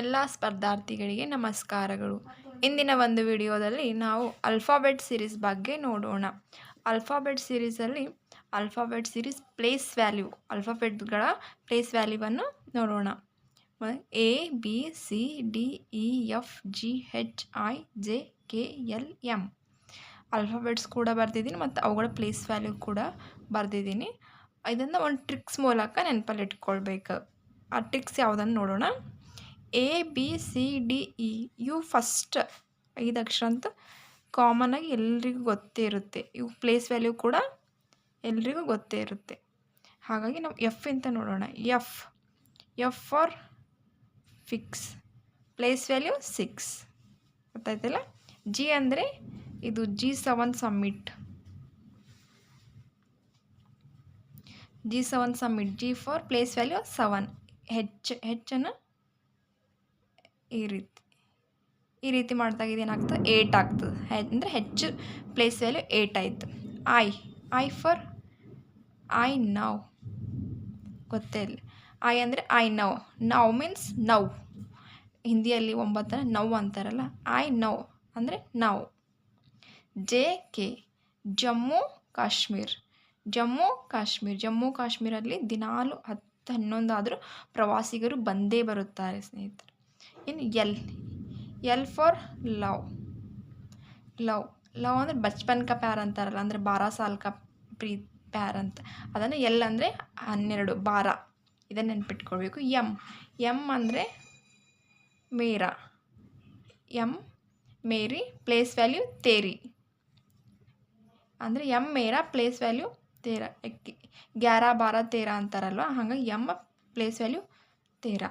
ಎಲ್ಲ ಸ್ಪರ್ಧಾರ್ಥಿಗಳಿಗೆ ನಮಸ್ಕಾರಗಳು. ಇಂದಿನ ಒಂದು ವಿಡಿಯೋದಲ್ಲಿ ನಾವು ಅಲ್ಫಾಬೆಟ್ ಸೀರೀಸ್ ಬಗ್ಗೆ ನೋಡೋಣ. ಅಲ್ಫಾಬೆಟ್ ಸಿರೀಸಲ್ಲಿ ಅಲ್ಫಾಬೆಟ್ ಸೀರೀಸ್ ಪ್ಲೇಸ್ ವ್ಯಾಲ್ಯೂ ಅಲ್ಫಾಬೆಟ್ಗಳ ಪ್ಲೇಸ್ ವ್ಯಾಲ್ಯೂವನ್ನು ನೋಡೋಣ. A B C D E F G H I J K L M alphabets ಕೂಡ ಬರೆದಿದ್ದೀನಿ ಮತ್ತು ಅವುಗಳ ಪ್ಲೇಸ್ ವ್ಯಾಲ್ಯೂ ಕೂಡ ಬರೆದಿದ್ದೀನಿ. ಇದನ್ನು ಒಂದು ಟ್ರಿಕ್ಸ್ ಮೂಲಕ ನೆನಪಲ್ಲಿಟ್ಕೊಳ್ಬೇಕು ಆ ಟ್ರಿಕ್ಸ್ ಯಾವುದನ್ನು ನೋಡೋಣ. A B C D E U first ಐದು ಅಕ್ಷರ ಕಾಮನ್ ಕಾಮನಾಗಿ ಎಲ್ರಿಗೂ ಗೊತ್ತೇ ಇರುತ್ತೆ. ಇವು ಪ್ಲೇಸ್ ವ್ಯಾಲ್ಯೂ ಕೂಡ ಎಲ್ರಿಗೂ ಗೊತ್ತೇ ಇರುತ್ತೆ. ಹಾಗಾಗಿ ನಾವು ಎಫ್ ಅಂತ ನೋಡೋಣ. F F for fix place value six ಗೊತ್ತಾಯ್ತಲ್ಲ? ಜಿ ಅಂದರೆ ಇದು G seven summit G seven summit G for place value seven H ಹೆಚ್ಚನ್ನು ಈ ರೀತಿ ಈ ರೀತಿ ಮಾಡಿದಾಗ ಇದೇನಾಗ್ತದೆ? ಏಟ್ ಆಗ್ತದೆ. ಹೆ, ಅಂದರೆ ಹೆಚ್ಚು ಪ್ಲೇಸ್ ವ್ಯಾಲ್ಯೂ ಏಟ್ ಆಯಿತು. ಐ ಐ ಫಾರ್ ಐ ನೌ ಗೊತ್ತೇ ಇಲ್ಲ. ಐ ಅಂದರೆ ಐ ನೌ ನೌ ಮೀನ್ಸ್ ನೌ ಹಿಂದಿಯಲ್ಲಿ ಒಂಬತ್ತರ ನೌ ಅಂತಾರಲ್ಲ. ಐ ನೌ ಅಂದರೆ ನೌ ಜೆ ಕೆ ಜಮ್ಮು ಕಾಶ್ಮೀರ್ ಜಮ್ಮು ಕಾಶ್ಮೀರ್ ಜಮ್ಮು ಕಾಶ್ಮೀರಲ್ಲಿ ದಿನಾಲು ಹತ್ತು, ಹನ್ನೊಂದಾದರೂ ಪ್ರವಾಸಿಗರು ಬಂದೇ ಬರುತ್ತಾರೆ ಸ್ನೇಹಿತರೆ. ಇನ್ನು L L for love. Love love ಅಂದರೆ ಬಚ್ಪನ್ ಕ ಪ್ಯಾರ್ ಅಂತಾರಲ್ಲ, ಅಂದರೆ ಬಾರ ಸಾಲ್ ಕ ಪ್ರೀ, ಪ್ಯಾರ್ ಅಂತ. ಅದನ್ನು ಎಲ್ ಅಂದರೆ ಹನ್ನೆರಡು, ಬಾರ. ಇದನ್ನು ನೆನ್ಪಿಟ್ಕೊಳ್ಬೇಕು. ಎಂ ಎಂ ಅಂದರೆ ಮೇರಾ. ಎಂ, ಮೇರಿ, ಪ್ಲೇಸ್ ವ್ಯಾಲ್ಯೂ ತೇರಿ. ಅಂದರೆ ಎಂ, ಮೇರಾ, ಪ್ಲೇಸ್ ವ್ಯಾಲ್ಯೂ ತೇರ. ಗ್ಯಾರ, ಬಾರ, ತೇರ ಅಂತಾರಲ್ವ? ಹಂಗೆ ಎಂ, ಪ್ಲೇಸ್ ವ್ಯಾಲ್ಯೂ ತೇರ.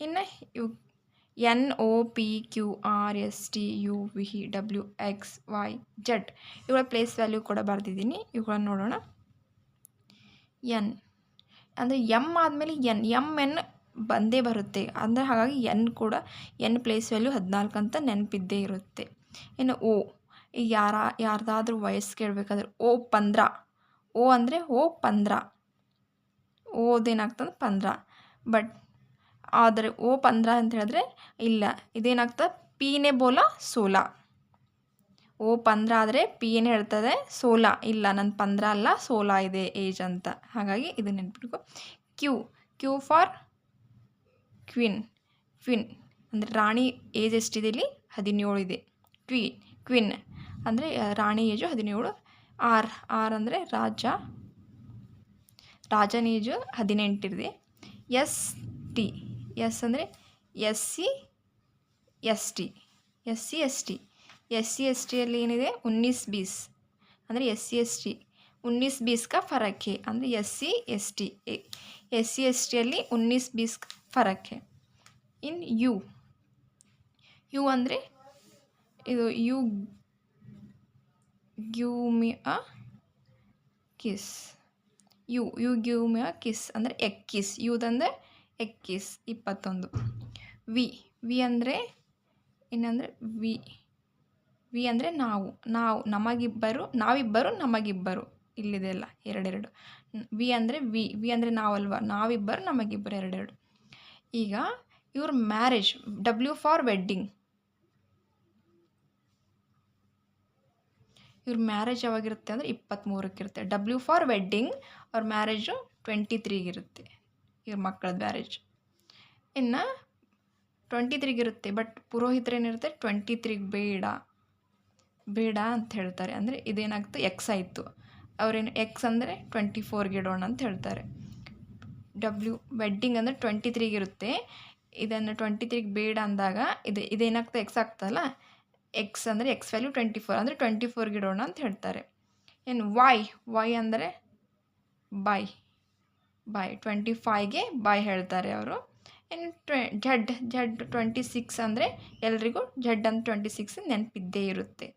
ಇನ್ನು ಇವು N O P, Q, R, S, T, U, V, W, X, Y Z ಇವುಗಳ ಪ್ಲೇಸ್ ವ್ಯಾಲ್ಯೂ ಕೂಡ ಬರೆದಿದ್ದೀನಿ. ಇವುಗಳನ್ನ ನೋಡೋಣ. ಎನ್ ಅಂದರೆ ಎಂ ಆದಮೇಲೆ ಎನ್, ಎಂ, ಎನ್ ಬಂದೇ ಬರುತ್ತೆ. ಅಂದರೆ ಹಾಗಾಗಿ ಎನ್ ಕೂಡ ಎನ್ ಪ್ಲೇಸ್ ವ್ಯಾಲ್ಯೂ ಹದಿನಾಲ್ಕು ಅಂತ ನೆನಪಿದ್ದೇ ಇರುತ್ತೆ. ಇನ್ನು ಓ ಈಗ ಯಾರ, ಯಾರ್ದಾದ್ರೂ ವಯಸ್ಸು ಕೇಳಬೇಕಾದ್ರೆ ಓ ಪಂದ್ರ. ಓ ಅಂದರೆ ಓ ಪಂದ್ರ. ಓದೇನಾಗ್ತದೆ? ಪಂದ್ರ. ಬಟ್ ಆದರೆ ಓ ಪಂದ್ರ ಅಂತ ಹೇಳಿದ್ರೆ ಇಲ್ಲ. ಇದೇನಾಗ್ತದೆ? ಪೀನೆ ಬೋಲ ಸೋಲ. ಓ ಪಂದ್ರ ಆದರೆ ಪಿ ಏನು ಹೇಳ್ತದೆ ಸೋಲ. ಇಲ್ಲ ನನ್ನ ಪಂದ್ರ ಅಲ್ಲ, ಸೋಲ ಇದೆ, ಏಜ್ ಅಂತ. ಹಾಗಾಗಿ ಇದು ನೆನ್ಪಿಟ್ಕೊ. Q. Q for queen. Queen ಅಂದರೆ ರಾಣಿ ಏಜ್ ಎಷ್ಟಿದೆ ಇಲ್ಲಿ? ಹದಿನೇಳು ಇದೆ. ಕ್ವಿ. ಕ್ವಿನ್ ಅಂದರೆ ರಾಣಿ ಏಜು ಹದಿನೇಳು. ಆರ್. ಆರ್ ಅಂದರೆ ರಾಜ. ರಾಜನ ಏಜು ಹದಿನೆಂಟಿದೆ. S T. ಎಸ್ ಅಂದರೆ S C, S T. S C, S T. S C, S ಟಿಯಲ್ಲಿ ಏನಿದೆ? ಉನ್ನೀಸ್ ಬೀಸ್. ಅಂದರೆ ಎಸ್ ಸಿ, ಎಸ್ ಟಿ. ಉನ್ನೀಸ್ ಬೀಸ್ ಫರಕ್ಕೆ ಅಂದರೆ S C, S T. S C, S ಟಿಯಲ್ಲಿ ಉನ್ನೀಸ್ ಬೀಸ್ ಫರಕ್ಕೆ ಇನ್ ಯು. ಯು ಅಂದರೆ ಇದು U give me a kiss. U U give me a kiss. ಅಂದರೆ ಎಕ್ಕಿಸ್. ಯುದಂದರೆ ಎಕ್ಕಿಸ್ ಇಪ್ಪತ್ತೊಂದು. ವಿ ವಿ ಅಂದರೆ ಏನಂದರೆ ವಿ ವಿ ಅಂದರೆ ನಾವು ನಾವು, ನಮಗಿಬ್ಬರು, ನಾವಿಬ್ಬರು, ನಮಗಿಬ್ಬರು. ಇಲ್ಲಿದೆ ಅಲ್ಲ, ಎರಡೆರಡು. ವಿ ಅಂದರೆ ವಿ ವಿ ಅಂದರೆ ನಾವಲ್ವ? ನಾವಿಬ್ಬರು, ನಮಗಿಬ್ಬರು, ಎರಡೆರಡು. ಈಗ ಇವ್ರ ಮ್ಯಾರೇಜ್ ಡಬ್ಲ್ಯೂ ಫಾರ್ ವೆಡ್ಡಿಂಗ್ ಇವ್ರ ಮ್ಯಾರೇಜ್ ಯಾವಾಗಿರುತ್ತೆ ಅಂದರೆ ಇಪ್ಪತ್ತ್ಮೂರಕ್ಕಿರುತ್ತೆ. ಡಬ್ಲ್ಯೂ ಫಾರ್ ವೆಡ್ಡಿಂಗ್ ಅವ್ರ ಮ್ಯಾರೇಜು ಟ್ವೆಂಟಿ ತ್ರೀಗಿರುತ್ತೆ ಇವ್ರ ಮಕ್ಕಳದ್ದು ಮ್ಯಾರೇಜ್ ಇನ್ನು ಟ್ವೆಂಟಿ ತ್ರೀಗಿರುತ್ತೆ ಬಟ್ ಪುರೋಹಿತರೇನಿರುತ್ತೆ ಟ್ವೆಂಟಿ ತ್ರೀಗೆ ಬೇಡ. ಬೇಡ ಅಂತ ಹೇಳ್ತಾರೆ. ಅಂದರೆ ಇದೇನಾಗ್ತು? ಎಕ್ಸ್ ಆಯಿತು. ಅವ್ರೇನು ಎಕ್ಸ್ ಅಂದರೆ ಟ್ವೆಂಟಿ ಫೋರ್ಗೆ ಇಡೋಣ ಅಂತ ಹೇಳ್ತಾರೆ. ಡಬ್ಲ್ಯೂ ವೆಡ್ಡಿಂಗ್ ಅಂದರೆ ಟ್ವೆಂಟಿ ತ್ರೀಗಿರುತ್ತೆ ಇದನ್ನು ಟ್ವೆಂಟಿ ತ್ರೀಗೆ ಬೇಡ ಅಂದಾಗ ಇದು ಇದೇನಾಗ್ತದೆ ಎಕ್ಸ್ ಆಗ್ತಲ್ಲ ಎಕ್ಸ್ ಅಂದರೆ ಎಕ್ಸ್ ವ್ಯಾಲ್ಯೂ ಟ್ವೆಂಟಿ ಫೋರ್ ಅಂದರೆ ಟ್ವೆಂಟಿ ಫೋರ್ಗೆ ಇಡೋಣ ಅಂತ ಹೇಳ್ತಾರೆ. ಏನು ವೈ ವೈ ಅಂದರೆ ಬೈ ಬೈ ಟ್ವೆಂಟಿ ಫೈವ್ಗೆ ಬೈ ಹೇಳ್ತಾರೆ ಅವರು. ಇನ್ನು ಟ್ವೆ ಝಡ್ ಝಡ್ ಟ್ವೆಂಟಿ ಸಿಕ್ಸ್ ಅಂದರೆ ಎಲ್ರಿಗೂ ಝಡ್ ಅಂತ ಟ್ವೆಂಟಿ ಸಿಕ್ಸ್ ನೆನಪಿದ್ದೇ ಇರುತ್ತೆ.